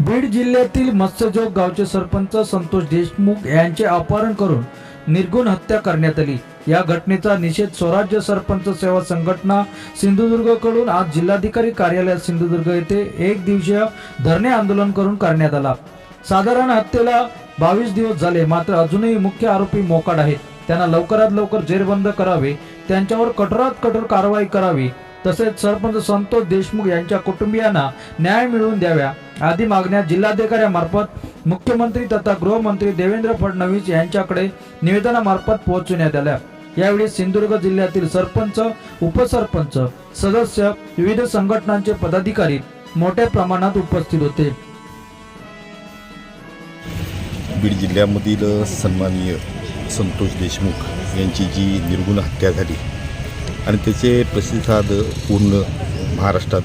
बीड जिल्ह्यातील मत्स्यजोग गावचे सरपंच संतोष देशमुख यांचे अपहरण करून निर्गुण हत्या करण्यात आली. या घटनेचा निषेध स्वराज्य सरपंच सेवा संघटना सिंधुदुर्गकडून आज जिल्हाधिकारी कार्यालयात सिंधुदुर्ग येथे एक दिवसीय धरणे आंदोलन करून करण्यात आला. साधारण हत्येला बावीस दिवस झाले मात्र अजूनही मुख्य आरोपी मोकाड आहेत. त्यांना लवकरात लवकर जेरबंद करावे त्यांच्यावर कठोरात कठोर कारवाई करावी तसेच सरपंच संतोष देशमुख यांच्या कुटुंबियांना न्याय मिळवून द्याव्या. आदी मागण्या जिल्हाधिकाऱ्यामार्फत मुख्यमंत्री तथा गृहमंत्री देवेंद्र फडणवीस यांच्याकडे निवेदनामार्फत पोहोचवण्यात आल्या. यावेळी सिंधुदुर्ग जिल्ह्यातील सरपंच उपसरपंच सदस्य विविध संघटनांचे पदाधिकारी मोठ्या प्रमाणात उपस्थित होते. बीड जिल्ह्यामधील सन्माननीय संतोष देशमुख यांची जी निर्गुण हत्या झाली आणि त्याचे प्रतिसाद पूर्ण महाराष्ट्रात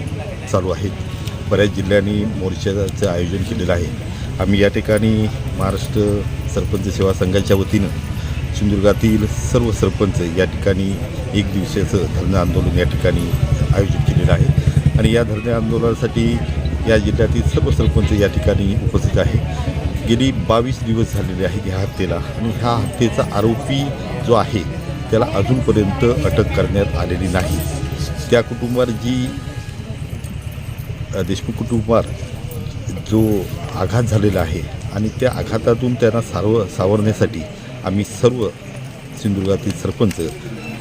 चालू आहेत बऱ्याच जिल्ह्यांनी मोर्चाचं आयोजन केलेलं आहे. आम्ही या ठिकाणी महाराष्ट्र सरपंच सेवा संघाच्या वतीनं सिंधुदुर्गातील सर्व सरपंच या ठिकाणी एक दिवसाचं धरणे आंदोलन या ठिकाणी आयोजित केलेलं आहे. आणि या धरणे आंदोलनासाठी या जिल्ह्यातील सर्व सरपंच या ठिकाणी उपस्थित आहे. गेली बावीस दिवस झालेले आहेत ह्या हत्येला आणि ह्या हत्येचा आरोपी जो आहे त्याला अजूनपर्यंत अटक करण्यात आलेली नाही. त्या कुटुंबावर जी देशमुख कुटुंबावर जो आघात झालेला आहे आणि त्या आघातातून त्यांना सारव सावरण्यासाठी आम्ही सर्व सिंधुदुर्गातील सरपंच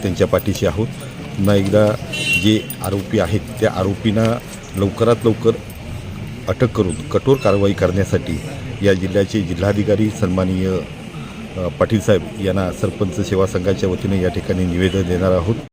त्यांच्या पाठीशी आहोत. पुन्हा एकदा जे आरोपी आहेत त्या आरोपींना लवकरात लवकर अटक करून कठोर कारवाई करण्यासाठी या जिल्ह्याचे जिल्हाधिकारी सन्माननीय पाटील साहेब यांना सरपंच सेवा संघाच्या वतीने या ठिकाणी निवेदन देणार आहोत.